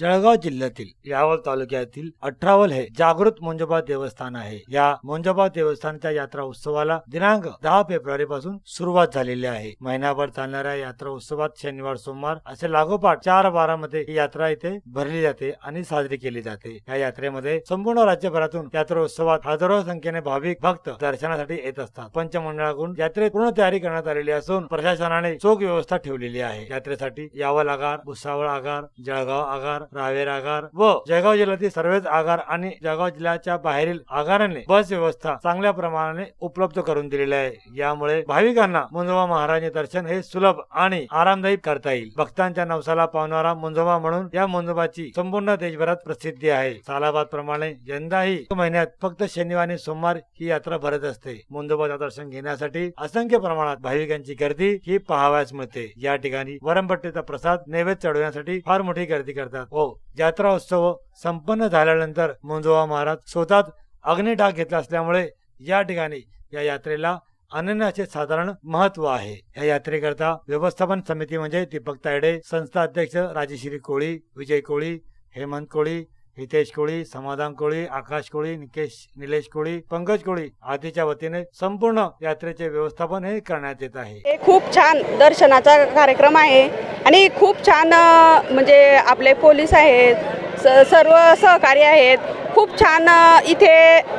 जळगाव जिल्ह्यातील यावल तालुक्यातील अठरावल हे जागृत मोंजोबा देवस्थान आहे. या मोंजोबा देवस्थानच्या यात्रा उत्सवाला दिनांक दहा फेब्रुवारी पासून सुरुवात झालेली आहे. महिनाभर चालणाऱ्या यात्रा उत्सवात शनिवार सोमवार असे लागोपाठ चार बारामध्ये ही यात्रा इथे भरली जाते आणि साजरी केली जाते. या यात्रेमध्ये संपूर्ण राज्यभरातून यात्रा उत्सवात हजारो संख्येने भाविक भक्त दर्शनासाठी येत असतात. पंचमंडळाकडून यात्रेत पूर्ण तयारी करण्यात आलेली असून प्रशासनाने चोख व्यवस्था ठेवलेली आहे. यात्रेसाठी यावल आगार भुसावळ आगार जळगाव आगार रावेर आगार व जळगाव जिल्ह्यातील सर्वच आगार आणि जळगाव जिल्ह्याच्या बाहेरील आगाराने बस व्यवस्था चांगल्या प्रमाणाने उपलब्ध करून दिलेली आहे. यामुळे भाविकांना मुंजोबा महाराज दर्शन हे सुलभ आणि आरामदायी करता येईल. भक्तांच्या नवसाला पावणारा मुंजोबा म्हणून या मुंजोबाची संपूर्ण देशभरात प्रसिद्धी आहे. सालाबाद प्रमाणे यंदाही महिन्यात फक्त शनिवार आणि सोमवार ही यात्रा भरत असते. मुंजोबाचं दर्शन घेण्यासाठी असंख्य प्रमाणात भाविकांची गर्दी ही पाहावयास मिळते. या ठिकाणी वरमपट्टीचा प्रसाद नैवेद्य चढवण्यासाठी फार मोठी गर्दी करतात. हो यात्रा उत्सव संपन्न झाल्यानंतर मुंजोबा महाराज स्वतःच अग्निडाग घेतला असल्यामुळे या ठिकाणी या यात्रेला अनन्याचे साधारण महत्त्व आहे. या यात्रेकरता व्यवस्थापन समिती म्हणजे दीपक तायडे संस्था अध्यक्ष राजेश्री कोळी विजय कोळी हेमंत कोळी हितेश कोळी समाधान कोळी आकाश कोळी निकेश निलेश कोळी पंकज कोळी आदीच्या वतीने संपूर्ण यात्रेचे व्यवस्थापन हे करण्यात येत आहे. हे खूप छान दर्शनाचा कार्यक्रम आहे. आणि खूप छान म्हणजे आपले पोलीस आहेत स सर्व सहकारी आहेत खूप छान इथे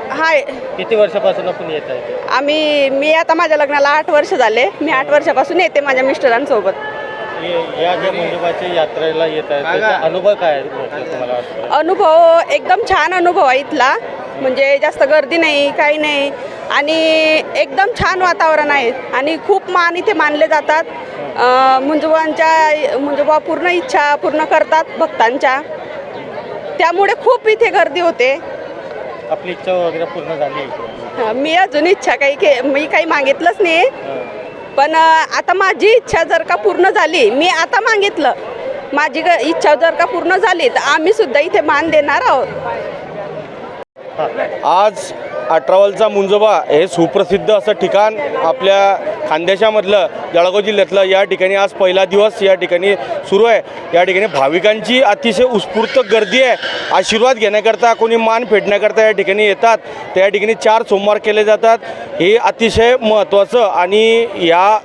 हाय. किती वर्षापासून आपण येत आहे? आम्ही मी आता माझ्या लग्नाला आठ वर्ष झाले. मी आठ वर्षापासून येते माझ्या मिस्टरांसोबत. या ज्या मंजुबाच्या यात्रेला येत आहे त्याचा अनुभव काय आहे म्हटलं तुम्हाला वाटतं? अनुभव एकदम छान अनुभव आहे इथला. म्हणजे जास्त गर्दी नाही काही नाही. आणि एकदम छान वातावरण आहे. आणि खूप मान इथे मानले जातात. मुंजोबांच्या मुंजोबा पूर्ण इच्छा पूर्ण करतात भक्तांच्या. त्यामुळे खूप इथे गर्दी होते. आपली इच्छा वगैरे पूर्ण झाली मी अजून इच्छा काही के मी काही मागितलंच नाही. पण अ, आता माझी इच्छा जर का पूर्ण झाली मी आता मागितलं. माझी ग- इच्छा जर का पूर्ण झाली तर आम्ही सुद्धा इथे मान देणार आहोत. आज अठरावलचा मुंजोबा हे सुप्रसिद्ध असं ठिकाण आपल्या खानदेशामधलं जळगाव जिल्ह्यातलं या ठिकाणी आज पहिला दिवस या ठिकाणी सुरू आहे. या ठिकाणी भाविकांची अतिशय उत्स्फूर्त गर्दी आहे. आशीर्वाद घेण्याकरता कोणी मान फेडण्याकरता या ठिकाणी येतात. त्या ठिकाणी चार सोमवार केले जातात. हे अतिशय महत्त्वाचं आणि या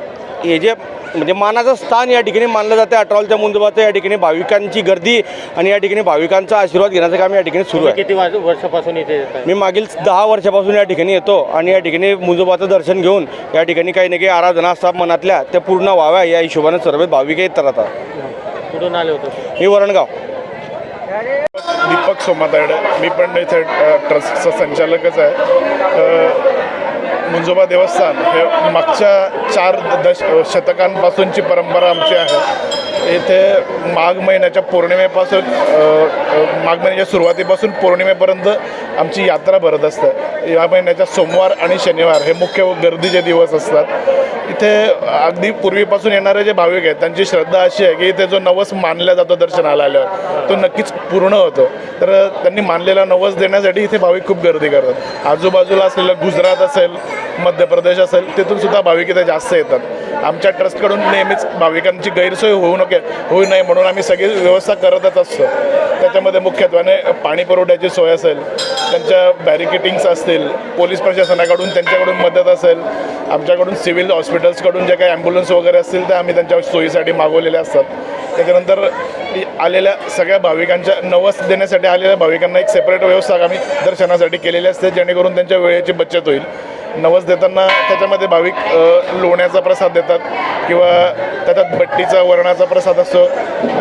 हे जे म्हणजे मानाचं स्थान या ठिकाणी मानलं जातं. अठरावलच्या मुंजोबाचं या ठिकाणी भाविकांची गर्दी आणि या ठिकाणी भाविकांचा आशीर्वाद घेण्याचं काम या ठिकाणी सुरू आहे. किती वर्षापासून इथे मी मागील दहा वर्षापासून या ठिकाणी येतो आणि या ठिकाणी मुजोबाचं दर्शन घेऊन या ठिकाणी काही ना काही आराधना असतात मनातल्या त्या पूर्ण व्हाव्या या हिशोबाने सर्व भाविक येत राहतात. कुठून आले होते? मी वरणगाव. दीपक सोमाताडे मी पण इथे ट्रस्टचा संचालकच आहे. मुंजोबा देवस्थान हे मागच्या चार दश शतकांपासूनची परंपरा आमची आहे. इथे माघ महिन्याच्या पौर्णिमेपासून माघ महिन्याच्या सुरुवातीपासून पौर्णिमेपर्यंत आमची यात्रा भरत असतं. या महिन्याच्या सोमवार आणि शनिवार हे मुख्य गर्दीचे दिवस असतात. इथे अगदी पूर्वीपासून येणारे जे भाविक आहेत त्यांची श्रद्धा अशी आहे की इथे जो नवस मानला जातो दर्शनाला आल्यावर तो नक्कीच पूर्ण होतो. तर त्यांनी मानलेला नवस देण्यासाठी इथे भाविक खूप गर्दी करतात. आजूबाजूला असलेलं गुजरात असेल मध्य प्रदेश असेल तिथून सुद्धा भाविक इथे जास्त येतात. आमच्या ट्रस्टकडून नेहमीच भाविकांची गैरसोय होऊ नये होऊ नये म्हणून आम्ही सगळी व्यवस्था करतच असतो. त्याच्यामध्ये मुख्यत्वाने पाणी पुरवठ्याची सोय असेल त्यांच्या बॅरिकेटिंग्स असतील पोलीस प्रशासनाकडून त्यांच्याकडून मदत असेल आमच्याकडून सिव्हिल हॉस्पिटल्सकडून जे काही ॲम्ब्युलन्स वगैरे असतील ते आम्ही त्यांच्या सोयीसाठी मागवलेले असतात. त्याच्यानंतर आलेल्या सगळ्या भाविकांच्या नवस देण्यासाठी आलेल्या भाविकांना एक सेपरेट व्यवस्था आम्ही दर्शनासाठी केलेली असते जेणेकरून त्यांच्या वेळेची बचत होईल. नवस देताना त्याच्यामध्ये भाविक लोण्याचा प्रसाद देतात किंवा त्याच्यात भट्टीचा वरणाचा प्रसाद असतो.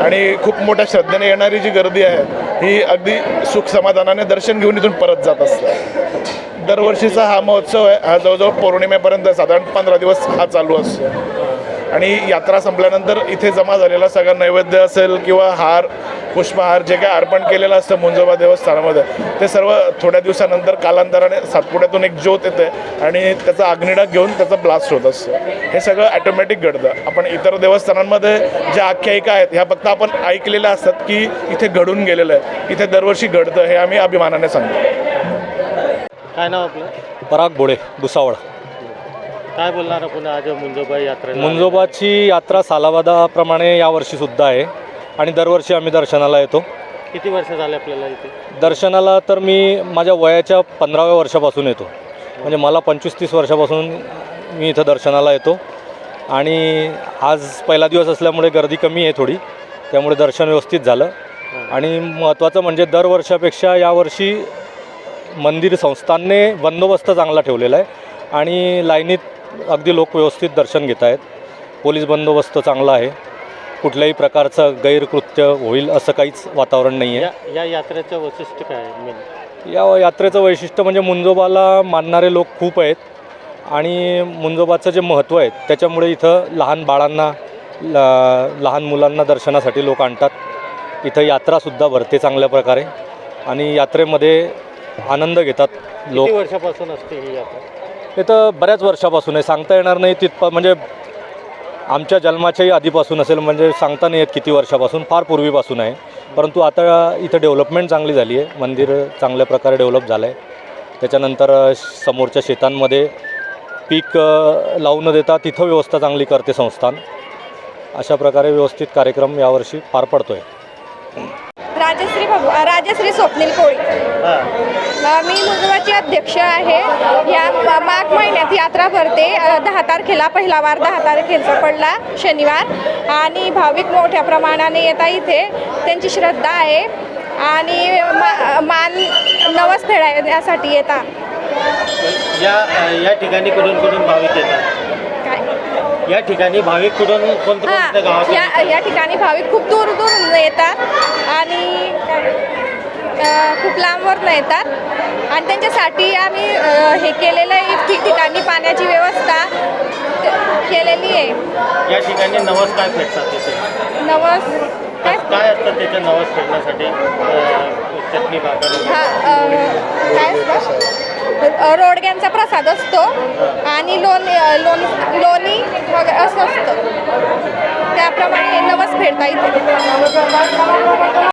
आणि खूप मोठ्या श्रद्धेने येणारी जी गर्दी आहे ही अगदी सुख समाधानाने दर्शन घेऊन इथून परत जात असते दरवर्षीचा हा महोत्सव आहे हा जवळजवळ पौर्णिमेपर्यंत साधारण पंधरा दिवस हा चालू असतो. आणि यात्रा संपल्यानंतर इथे जमा झालेला सगळा नैवेद्य असेल किंवा हार पुष्पहार जे काही अर्पण केलेलं असतं मुंजोबा देवस्थानामध्ये ते सर्व थोड्या दिवसानंतर कालांतराने सातपुड्यातून एक ज्योत येते आणि त्याचा अग्निडाग घेऊन त्याचा ब्लास्ट होत असतं. हे सगळं ॲटोमॅटिक घडतं. आपण इतर देवस्थानांमध्ये ज्या आख्यायिका आहेत ह्या फक्त आपण ऐकलेल्या असतात की इथे घडून गेलेलं आहे. इथे दरवर्षी घडतं हे आम्ही अभिमानाने सांगतो. काय नाव आपलं? पराग बोडे भुसावळ. काय बोलणार आपण आज मुंजोबा यात्रेला? मुंजोबाची यात्रा सालावादाप्रमाणे यावर्षी सुद्धा आहे. आणि दरवर्षी आम्ही दर्शनाला येतो. किती वर्ष झाले आपल्याला इथे? दर्शनाला तर मी माझ्या वयाच्या पंधराव्या वर्षापासून येतो. म्हणजे मला पंचवीस तीस वर्षापासून मी इथं दर्शनाला येतो. आणि आज पहिला दिवस असल्यामुळे गर्दी कमी आहे थोडी. त्यामुळे दर्शन व्यवस्थित झालं. आणि महत्त्वाचं म्हणजे दर वर्षापेक्षा यावर्षी मंदिर संस्थानने बंदोबस्त चांगला ठेवलेला आहे. आणि लाईनीत अगदी लोक व्यवस्थित दर्शन घेत आहेत पोलीस बंदोबस्त चांगला आहे. कुठल्याही प्रकारचं गैरकृत्य होईल असं काहीच वातावरण नाही आहे या या यात्रेचं वैशिष्ट्य काय आहे मेन? या यात्रेचं वैशिष्ट्य म्हणजे मुंजोबाला मानणारे लोक खूप आहेत आणि मुंजोबाचं जे महत्त्व आहे त्याच्यामुळे इथं लहान बाळांना ल लहान मुलांना दर्शनासाठी लोक आणतात. इथं यात्रासुद्धा भरते चांगल्या प्रकारे आणि यात्रेमध्ये आनंद घेतात लोक. किती वर्षापासून असते ही यात्रा? इथं बऱ्याच वर्षापासून आहे. सांगता येणार नाही तिथपा म्हणजे आमच्या जन्माच्याही आधीपासून असेल म्हणजे सांगता नाही येत किती वर्षापासून फार पूर्वीपासून आहे. परंतु आता इथं डेव्हलपमेंट चांगली झाली आहे. मंदिर चांगल्या प्रकारे डेव्हलप झालं आहे त्याच्यानंतर समोरच्या शेतांमध्ये पीक लावून लावू न देता तिथं व्यवस्था चांगली करते संस्थान. अशा प्रकारे व्यवस्थित कार्यक्रम यावर्षी पार पडतो आहे राजश्री स्वप्नील कोळी. मी मुजवाची अध्यक्ष आहे. या माघ महिन्यात यात्रा भरते. दहा तारखेला पहिला वार दहा तारखेचा पडला शनिवार. आणि भाविक मोठ्या प्रमाणाने येतात इथे. त्यांची श्रद्धा आहे. आणि मा मान नवस फेडायसाठी येतात या या ठिकाणी कुठून कुठून भाविक येतात? काय? या ठिकाणी भाविक कुठून कोणत्या या? या ठिकाणी भाविक खूप दूर दूरून येतात आणि खूप लांबवरून येतात. आणि त्यांच्यासाठी आम्ही हे केलेलं आहे ठिकठिकाणी पाण्याची व्यवस्था केलेली आहे. या ठिकाणी नवस काय फेडतात तिथे? नवस काय? काय असतं त्याच्या नवस फेडण्यासाठी चटणी भाकर? हा काय असतं? अ, रोडग्यांचा प्रसाद असतो आणि लोण लोण लोणी वगैरे असं असतं. त्याप्रमाणे नवस फेडता येते.